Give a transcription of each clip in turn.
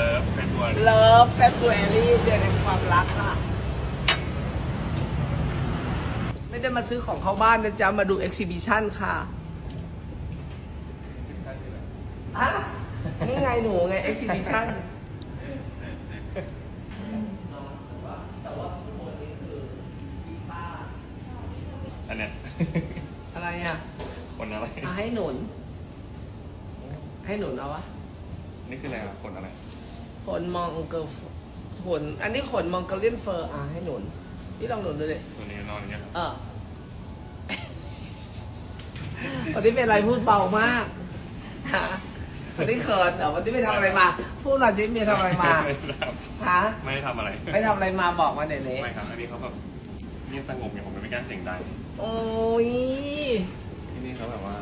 ว่าอะไรเลิฟเป็นตัว Love February เดือนแห่งความรักค่ะ ไม่ได้มาซื้อของเข้าบ้านนะจ๊ะ มาดู exhibition ค่ะอะนี่ไงหนูไง exhibition แต่ว่าข้างบนนี้คือกีตาร์อันเนี้ย อะไรอะคนอะไร อะให้หนุน ให้หนุนเอาวะ นี่คืออะไรครับคนอะไร ขนมองเกลขนอันนี้ขนมองเกลเลียนเฟอร์อะให้หนุนพี่ลองหนุนดูดิตัวนี้นอนอย่างเงี้ยเออวันนี้เป็นอะไรพูดเบามากฮะวันนี้เขินเหรอวันนี้ไปทำอะไรมา พูดหน่อยสิเมียทำอะไรมาไม่ได้ทฮะำไม่ได้ทำอะไรไปทำอะไรมาบอกมาเดี๋ยวนี้ไม่ครับอันนี้เขาแบบเงียบสงบอย่างผมไม่กล้าเสียงดังโอ้ยที่นี่เขาแบบว่า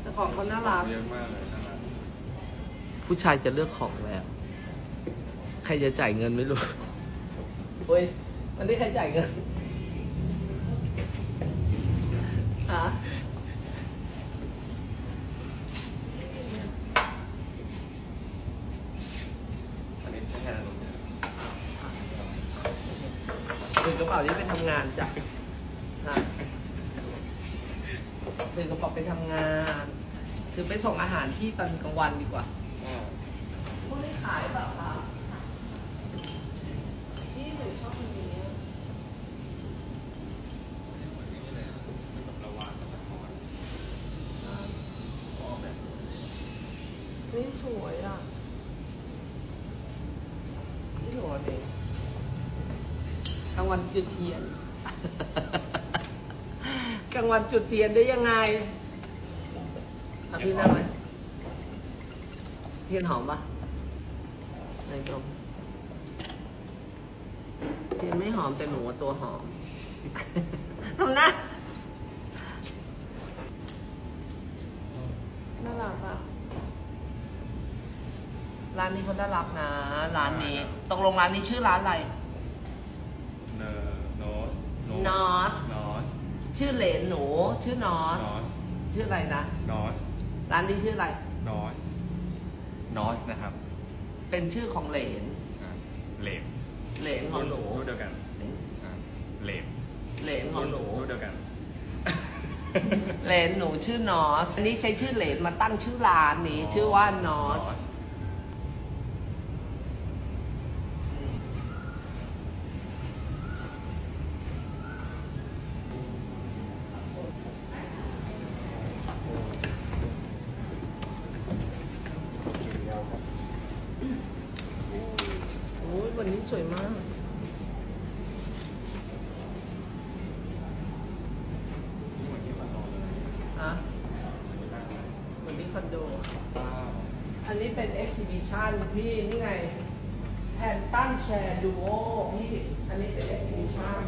แต่ของเขาน่ารักเยอะมากเลยน่ารัก ผู้ชายจะเลือกของแล้ว ใครจะจ่ายเงินไม่รู้เฮ้ยวันนี้ใครจ่ายเงินฮะอันนี้ใช้แฮนด์ลงถือกระเป๋านี้ไปทำงานจ้ะฮะถือกระเป๋าไปทำงานถือไปส่งอาหารที่ตอนกลางวันดีกว่า ขายแบบค่ะที่หนูชอบอันนี้ระหว่างกับละครนี่สวยอะ นี่หนูอันนี้กลางวันจุดเทียน กลางวันจุดเทียนได้ยังไงพี่นั่งไหมเทียนหอมปะ ไหนดมเทียนไม่หอมแต่หนูตัวหอมทำหน้าน่ารักอะร้านนี้เขาน่ารักนะ ร้านนี้ตกลงร้านนี้ชื่อร้านอะไร เนอโนสนอส นอสชื่อเหลนหนู ชื่อนอส นอสชื่ออะไรนะ นอสร้านนี้ชื่ออะไร นอสนอสนะครับ เป็นชื่อของเหลนใช่เลมเหลนของหนูรูปเดียวกันใช่เลมเหลนของหนูรูปเดียวกัน เหลนหนูชื่อนอสอันนี้ใช้ชื่อเหลนมาตั้งชื่อร้านนี้ชื่อว่านอสโสวยมาก ฮะเหมือนที่คอนโด อันนี้เป็น exhibition พี่ นี่ไงแผ่นตั้งแชร์ดูโอพี่ อันนี้เป็น exhibition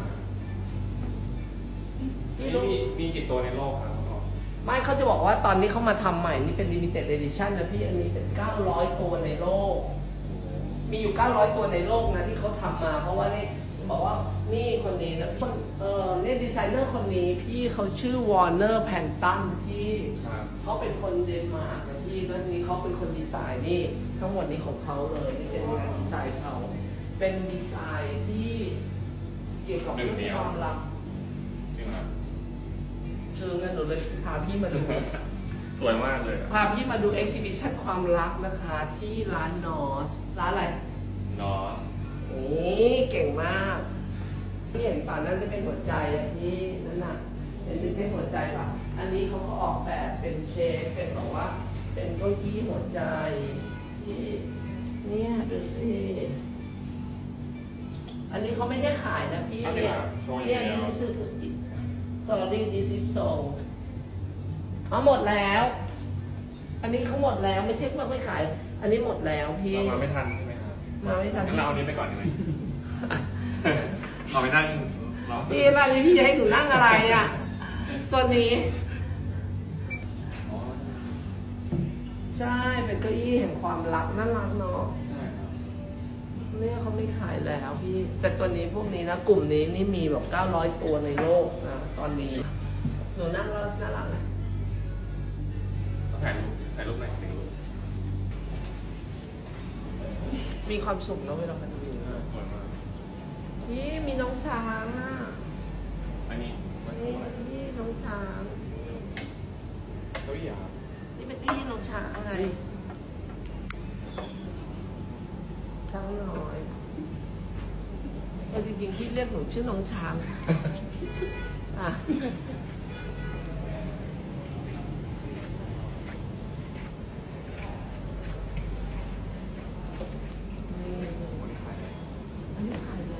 พี่รู้ มีมีกี่ตัวในโลกครับไม่เขาจะบอกว่าตอนนี้เขามาทำใหม่ นี่เป็น limited edition นะพี่ อันนี้เป็น 900 ตัวในโลก มีอยู่ 900 ตัวในโลกนะที่เขาทำมา เพราะว่านี่บอกว่านี่คนนี้นะคนเออเนี่ยดีไซเนอร์คนนี้พี่เขาชื่อวอร์เนอร์แพนตันพี่ครับเขาเป็นคนเดนมาร์กนะพี่แล้วทีนี้เขาเป็นคนดีไซน์นี่ทั้งหมดนี้ของเขาเลยนี่เป็นงานดีไซน์เขาเป็นดีไซน์ที่เกี่ยวกับเรื่องความรักจริงเหรอเชิญกันหนูเลยพาพี่มาดู สวยมากเลยอะพาพี่มาดูเอ็กซิบิชันความรักนะคะที่ร้านนอสร้านอะไร นอสนี่เก่งมาก พี่เห็นป่ะนั่นจะเป็นหัวใจอะพี่นั่นน่ะเห็นเป็นเส้นหัวใจป่ะ อันนี้เขาก็ออกแบบเป็นเชฟเป็นแบบว่า เป็นเก้าอี้หัวใจที่เนี่ยดูสิอันนี้เขาไม่ได้ขายนะพี่อันนี้เนี่ยครับโชว์อย่างเนี่ยเดียว this is sorry this is so เอาหมดแล้ว อันนี้เขาหมดแล้วไม่ใช่ว่าไม่ขาย อันนี้หมดแล้วพี่ เรามาไม่ทันใช่ไหมครับมาไม่ทัน งั้นเราเอานี้ไปก่อนดีไหม เอาไปนั่งเราพี่อะไรพี่จะให้หนูนั่งอะไรอะ ตัวนี้ อ๋อใช่ เป็นเก้าอี้แห่งความรักน่ารักเนาะใช่ครับเนี่ยเขาไม่ขายแล้วพี่ แต่ตัวนี้พวกนี้นะ กลุ่มนี้นี่มีแบบ900 ตัวในโลกนะ ตอนนี้ หนูนั่งแล้วน่ารักนะต ถ่ายรูปถ่ายรูปหน่อยถ่ายรูปมีความสุขเนอะเวลามันวิวอะสวยมากนี่มีน้องช้างอะอันนี้มันนี่นี่น้องช้าง เก้าอี้เหรอครับนี่เป็นพี่น้องช้างไงช้างน้อยเออจริงๆพี่เรียกหนูชื่อน้องช้างอะนี่อันนี้ขายแล้ว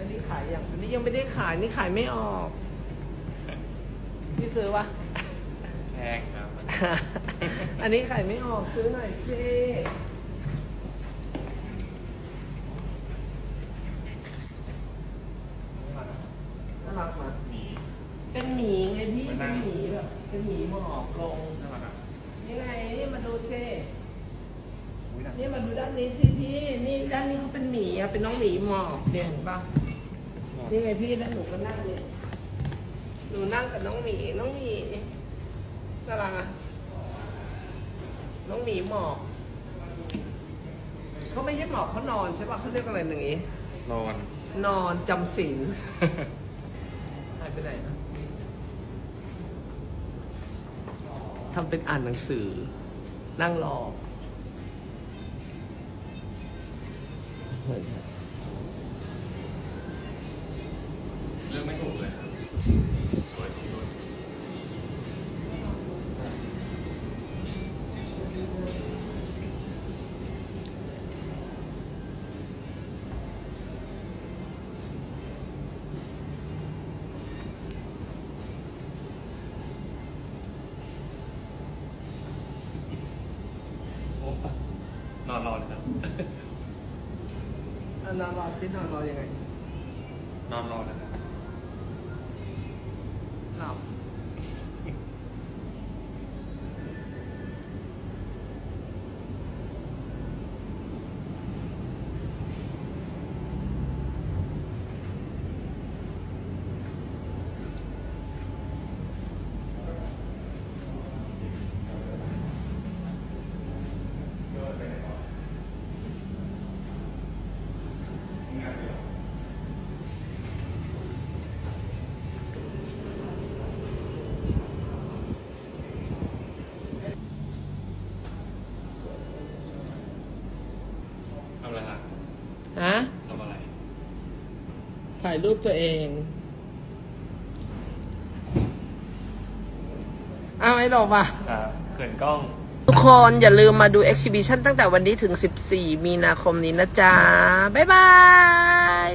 อันนี้ขายอ ย่างอันนี้ยังไม่ได้ขายนี่ขายไม่ออกพี่ซื้อวะ แพงครับ อันนี้ขายไม่ออกซื้อหน่อยสิน่ารักไหมมีเป็นหมีไงพี่มันเป็นั่นงหมีแบบเป็นหมีหมอบลงน่ารักอะนี่ไงนี่มาดูสิอุ้ยน่านี่มาดูด้านนี้สิพี่ นี่ด้านนี้เขาเป็นหมีอะเป็นน้องหมีหมอบเนี่ยเห็นปะ นี่ไงพี่แล้วหนูก็นั่งเนี่ยหนูนั่งกับน้องหมีน้องหมีน่ารักอะน้องหมีหมอบเขาไม่ใช่หมอบเขานอนใช่ปะเขาเรียกอะไรอย่างงี้ นอน นอนจำศีลหายไปไหนนะทำเป็นอ่านหนังสือ นั่งรอ นอนรอที่นอนรอยังไง นอนรอนะครับหลับ ทำอะไรครับ ฮะ ทำอะไร ถ่ายรูปตัวเองอ้าวไอ้ดอกป่ะครับเขินกล้อง ทุกคนอย่าลืมมาดู exhibition ตั้งแต่วันนี้ถึง 14 มีนาคมนี้นะจ๊ะ บ๊ายบาย